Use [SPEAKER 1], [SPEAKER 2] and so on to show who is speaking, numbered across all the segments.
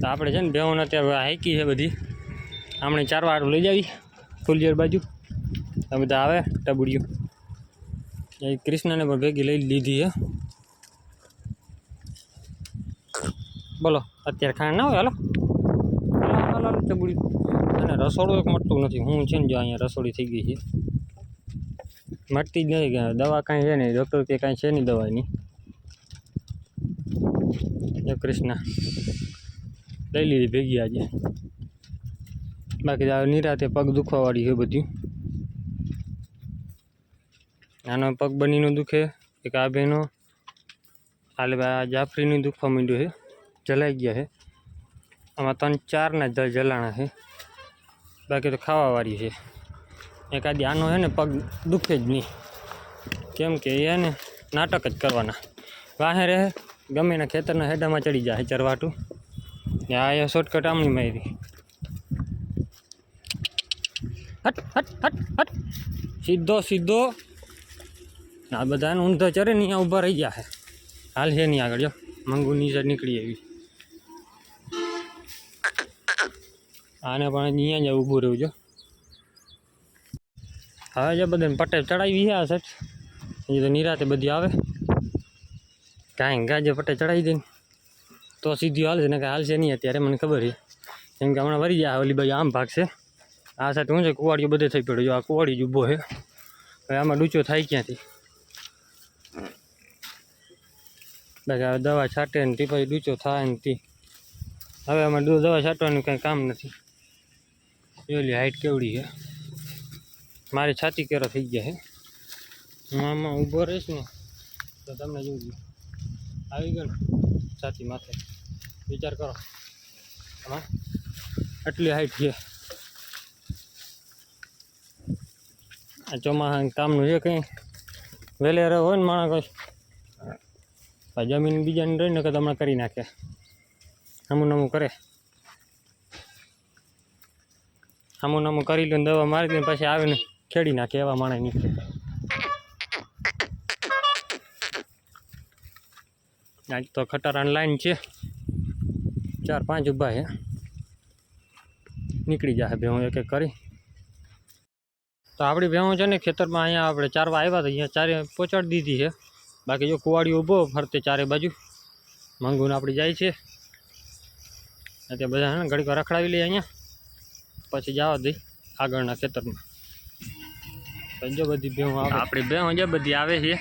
[SPEAKER 1] તો આપણે છે ને બેહોને અત્યારે હાઈકી છે બધી. આપણે ચાર વાર લઈ જાવી ફૂલિયર બાજુ. આ બધા આવે, ટબુડિયું. એ કૃષ્ણને પણ ભેગી લઈ લીધી છે. બોલો, અત્યારે ખાણ ના હોય? હાલો. હાલો હાલો હાલો અને રસોડું એક મટતું નથી. હું છે ને જો અહીંયા રસોડી થઈ ગઈ છે. મટતી જ નથી દવા કાંઈ છે નહીં. ડૉક્ટર કે કાંઈ છે નહીં દવાની. જય કૃષ્ણ. લઈ લીધી ભેગી આજે. બાકી નિરાતે પગ દુખવાવાળી છે બધી. આનો પગ બનીનો દુખે, એક આ બેનો હાલે આ જાફરીનું દુખવા માંડ્યું છે. જલાઈ ગયા છે. આમાં ત્રણ ચારના જલાણા છે. બાકી તો ખાવાવાળી છે. એકાદી આનો છે ને પગ દુખે જ નહીં. કેમ કે એ ને નાટક જ કરવાના. વાહે રહે. ગમે એના ખેતરના હેડામાં ચડી જાય ચરવાટું. ને આ એ શોર્ટકટ આમની મારી. હટ હટ હટ હટ. સીધો સીધો. આ બધાને ઊંધો ચરે ને અહીંયા ઊભા રહી છે હાલ છે નહીં આગળ, જો. મંગુ નીચે નીકળી આવી. આને પણ અહીંયા જ ઊભું રહ્યું, જો. હવે જે બધાને પટેલ ચડાવી છે આ સેટ એ તો નિરાતે બધી આવે. કાંઈ ગાજે પટ્ટે ચડાવી દઈને. તો સીધી હાલશે ને કાંઈ હાલશે નહીં અત્યારે, મને ખબર છે. કેમ કે હમણાં વરી જાય, ઓલી બાજુ આમ ભાગશે. આ સાથે હું છે, કુવાડીઓ બધે થઈ પડ્યો જો આ કુવાડી જ ઊભો છે. હવે આમાં ડૂચો થાય ક્યાંથી? બાકી હવે દવા છાંટે ને તે પછી ડૂચો થાય ને તે. હવે આમાં દવા છાંટવાનું કાંઈ કામ નથી. એલી હાઈટ કેવડી છે. મારી છાતી કેરો થઈ ગયા છે. હું આમાં ઊભો રહીશ ને, તો તમને જોઉં આવી ગયો સાચી માથે. વિચાર કરો. હા આટલી હાઈટ છે. આ ચોમાસા કામનું છે કંઈ? વહેલે હોય ને માણસ કઈ? જમીન બીજાને રહીને કે હમણાં કરી નાખે. નમું નમું કરે. આમું નમું કરી લે દવા મારી દે પછી આવીને ખેડી નાખે એવા માણસ નીકળે. આજ તો ખટારાની લાઈન છે. ચાર પાંચ ઊભા છે. નીકળી જશે ભેહું એક એક કરી. તો આપણી ભેહું છે ને ખેતરમાં અહીંયા આપણે ચારવા આવ્યા હતા. અહીંયા ચારે પહોંચાડી દીધી છે. બાકી જો કુવાડી ઊભો ફરતે ચારે બાજુ. મંગુને આપણી જાય છે. અત્યારે બધા હે ને ઘડીક રખડાવી લઈએ અહીંયા. પછી જવા દઈ આગળના ખેતરમાં. જો બધી ભેહું આપણી ભેહું જે બધી આવે છે.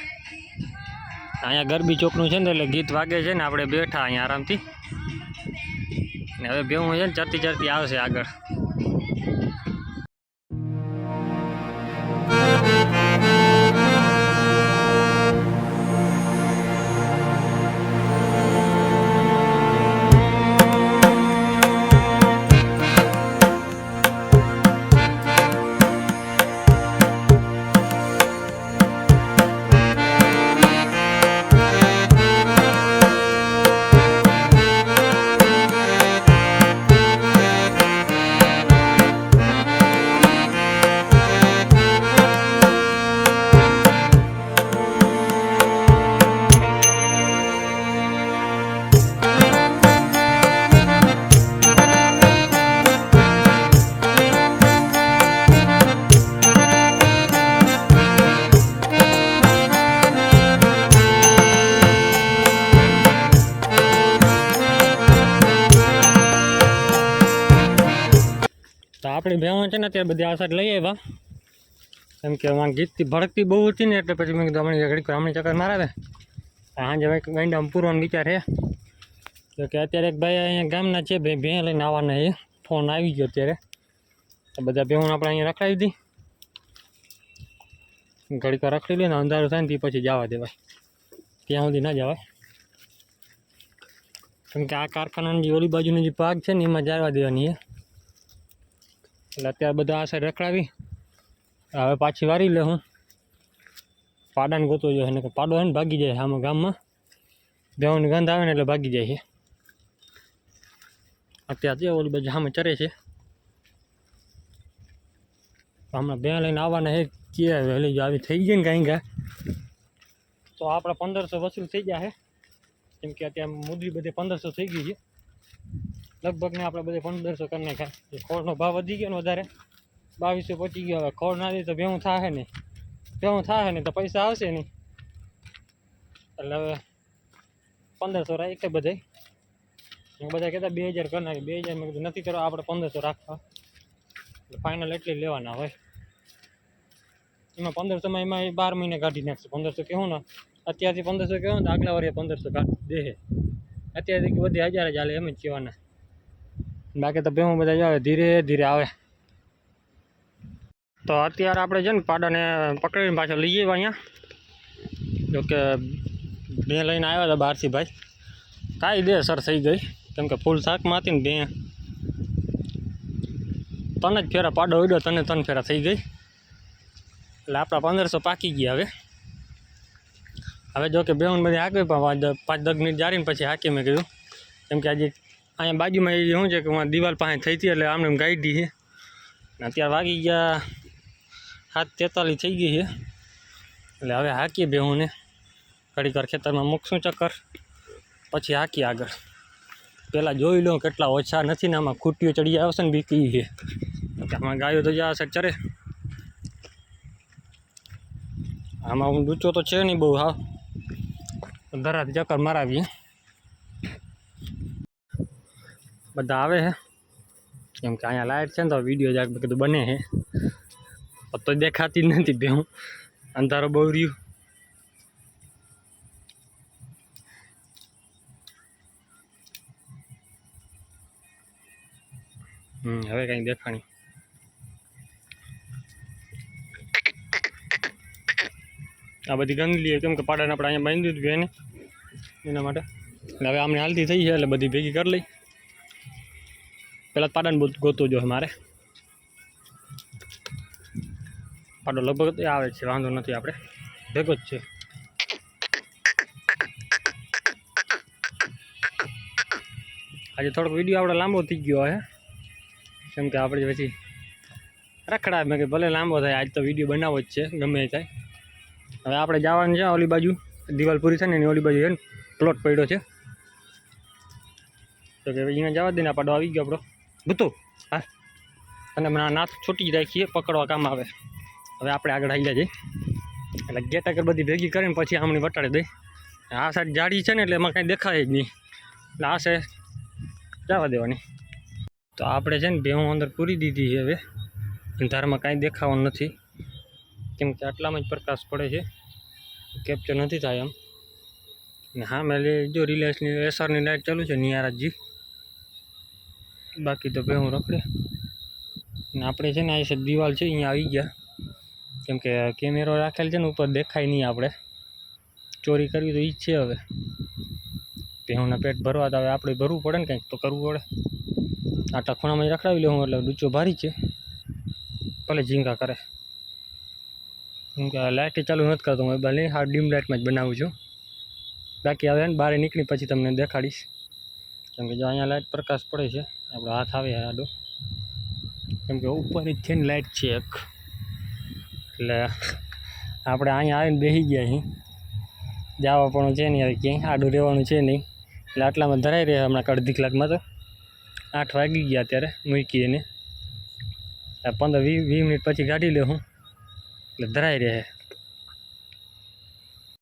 [SPEAKER 1] અહીંયા ગરબી ચોકનું છે ને એટલે ગીત વાગે છે ને આપણે બેઠા અહીંયા આરામથી. ને હવે ભેહું છે ને ચરતી ચરતી આવશે આગળ. આપણી ભેહું છે ને અત્યારે બધી આ સાઈડ લઈ આવ્યા. કેમ કે આમાં ગીતથી ભડકતી બહુ હતી ને એટલે પછી મેં કીધું હમણાં ઘડીક હમણાં ચક્કર મારાવે. સાંજે ગાંડામાં પૂરવાનો વિચાર છે. તો કે અત્યારે એક ભાઈ અહીંયા ગામના છે ભાઈ ભેં લઈને આવવાના છે. ફોન આવી ગયો અત્યારે. તો બધા ભેહું આપણે અહીંયા રખડાવી દી. ઘડીક રખડી લઈને અંધારું થાય ને તે પછી જવા દેવાય. ત્યાં સુધી ના જવાય. કેમ કે આ કારખાનાની જે ઓલી બાજુની જે પાક છે ને એમાં જવા દેવાની છે. એટલે અત્યારે બધા આ સાઈડ રખડાવી. હવે પાછી વારી લે હું. પાડાને ગોતો જોઈએ એને પાડો હોય ને ભાગી જાય આમાં ગામમાં. દેવાની ગંધ આવે ને એટલે ભાગી જાય છે. અત્યારે જે ઓલી બાજુ સામે ચરે છે. હમણાં બે લઈને આવવાના છે, કે વહેલી જો આવી થઈ ગઈ ને કાંઈ ગા. તો આપણે પંદરસો વસૂલ થઈ જાય કેમ કે અત્યારે મુદ્રી બધે પંદરસો થઈ ગઈ છે. લગભગ ને આપણે બધે પંદરસો કરી નાખ્યા એ ખોળનો ભાવ વધી ગયો ને વધારે. બાવીસો પચી ગયો હવે. ખોળ ના દે તો ભેવું થાશે નહીં. ભેવું થાશે નહીં તો પૈસા આવશે નહીં. એટલે હવે પંદરસો રાખે બધે હું બધા કહેતા બે હજાર કરી નાખે. બે હજાર મેં કીધું નથી કરવા, આપણે પંદરસો રાખવા. એટલે ફાઇનલ એટલી લેવાના હોય. એમાં પંદરસોમાં એમાં એ બાર મહિને કાઢી નાખશે. પંદરસો કહું ને? અત્યારથી પંદરસો કહું ને તો આગલા વર્ષે પંદરસો કાઢી દે અત્યારથી બધી હજાર જ હાલે એમ જ કહેવાના. બાકી તો ભેવું બધા આવે ધીરે ધીરે આવે. તો અત્યારે આપણે છે ને પાડાને પકડીને પાછો લઈ જઈએ અહીંયા. જોકે બે લઈને આવ્યા હતા બહારથી ભાઈ. કાંઈ દે સર થઈ ગઈ. કેમ કે ફૂલ શાકમાં હતી ને બે. તને જ ફેરા પાડો ઉડ્યો, તને ત્રણ ફેરા થઈ ગઈ. એટલે આપણા પંદરસો પાકી ગયા હવે. હવે જો કે બેઉન બધી હાંકવી પણ પાંચ દસ મિનિટ જારીને પછી હાંકી મેં કીધું. કેમ કે આજે અહીંયા બાજુમાં એ શું છે કે હું દિવાલ પાસે થઈ હતી એટલે આમને ગાઈડી છે. ને અત્યારે વાગી ગયા સાત તેતાલીસ થઈ ગઈ છે. એટલે હવે હાંકીએ બેહુંને ઘડીક વાર ખેતરમાં મૂકશું ચક્કર, પછી હાંકીએ આગળ. પહેલાં જોઈ લઉં કેટલા ઓછા નથી ને આમાં ખૂટીઓ ચડી આવશે ને બીકી છે. આમાં ગાયો તો જ્યાં હશે ચરે. આમાં હું ડૂચો તો છે નહીં બહુ હા ધરાથી ચક્કર મારાવીએ. બધા આવે છે કેમ કે અહીંયા લાઇટ છે ને તો વીડિયો જાગ બધું બને છે તો દેખાતી જ નથી બે હું. અંધારો બહુ રહ્યું. હમ, હવે કંઈ દેખાણી. આ બધી ગંદલી કેમ કે પાડાને આપણે અહીંયા બાંધી દીધું એને. એના માટે. હવે આમને હાલતી થઈ છે એટલે બધી ભેગી કરી લઈ. પહેલાં પાડાને ગોતવું જોઈએ મારે. પાડો લગભગ આવે છે, વાંધો નથી આપણે ભેગો જ છે. આજે થોડોક વીડિયો આપણે લાંબો થઈ ગયો હે. કેમ કે આપણે પછી રખડા મેં કે ભલે લાંબો થાય, આજ તો વીડિયો બનાવવો જ છે, ગમે એ થાય. હવે આપણે જવાનું છે ઓલી બાજુ. દિવાલ પૂરી છે ને, એની ઓલી બાજુ છે પ્લોટ પડ્યો છે. તો કે અહીંયા જવા દઈને આ પાડો આવી ગયો આપણો ભૂતું હા અને હમણાં નાથ છૂટી રાખીએ પકડવા કામ આવે. હવે આપણે આગળ આવી જઈએ. એટલે ગેટ આગળ બધી ભેગી કરીને પછી આમની વટાડી દઈ આ સાઈડ જાડી છે ને, એટલે એમાં કાંઈ દેખાય જ નહીં. એટલે આ સાઈડ જવા દેવાની. તો આપણે છે ને, ભેહું અંદર પૂરી દીધી છે હવે. અંધારમાં કાંઈ દેખાવાનું નથી. કેમ કે આટલામાં જ પ્રકાશ પડે છે. કેપ્ચર નથી થાય એમ ને હા, મેં જો રિલાયન્સની એસઆરની લાઇટ ચાલુ છે નિયારાજી બાકી તો ભેહું રખડે. ને આપણે છે ને, આ છે દિવાલ છે, અહીંયા આવી ગયા. કેમ કે કેમેરો રાખેલ છે ને, ઉપર દેખાય નહીં આપણે. ચોરી કરવી તો ઈ જ છે હવે. ભેહુંના પેટ ભરવા તો હવે આપણે ભરવું પડે ને કંઈક તો કરવું પડે. આટા ખૂણામાં જ રખડાવી લઉં એટલે ડૂચો ભારી છે. ભલે ઝીંગા કરે. કેમ કે લાઇટ ચાલુ નથી કરતો, હું ભલે હા ડીમ લાઇટમાં જ બનાવું છું. બાકી હવે ને, બહાર નીકળી પછી તમને દેખાડીશ. કેમ કે જો અહીંયા લાઇટ પ્રકાશ પડે છે, આપણો હાથ આવે આડો. કેમ કે ઉપર જ છે ને લાઇટ છે એક એટલે આપણે અહીંયા આવીને બેસી ગયા અહીં જવા પણ છે નહીં, હવે ક્યાંય આડું રહેવાનું છે નહીં. એટલે આટલામાં ધરાઈ રહ્યા હમણાં અડધી કલાકમાં તો. આઠ વાગી ગયા અત્યારે મૂકી એને પંદર વીસ વીસ મિનિટ પછી કાઢી લે હું એટલે ધરાઈ રહે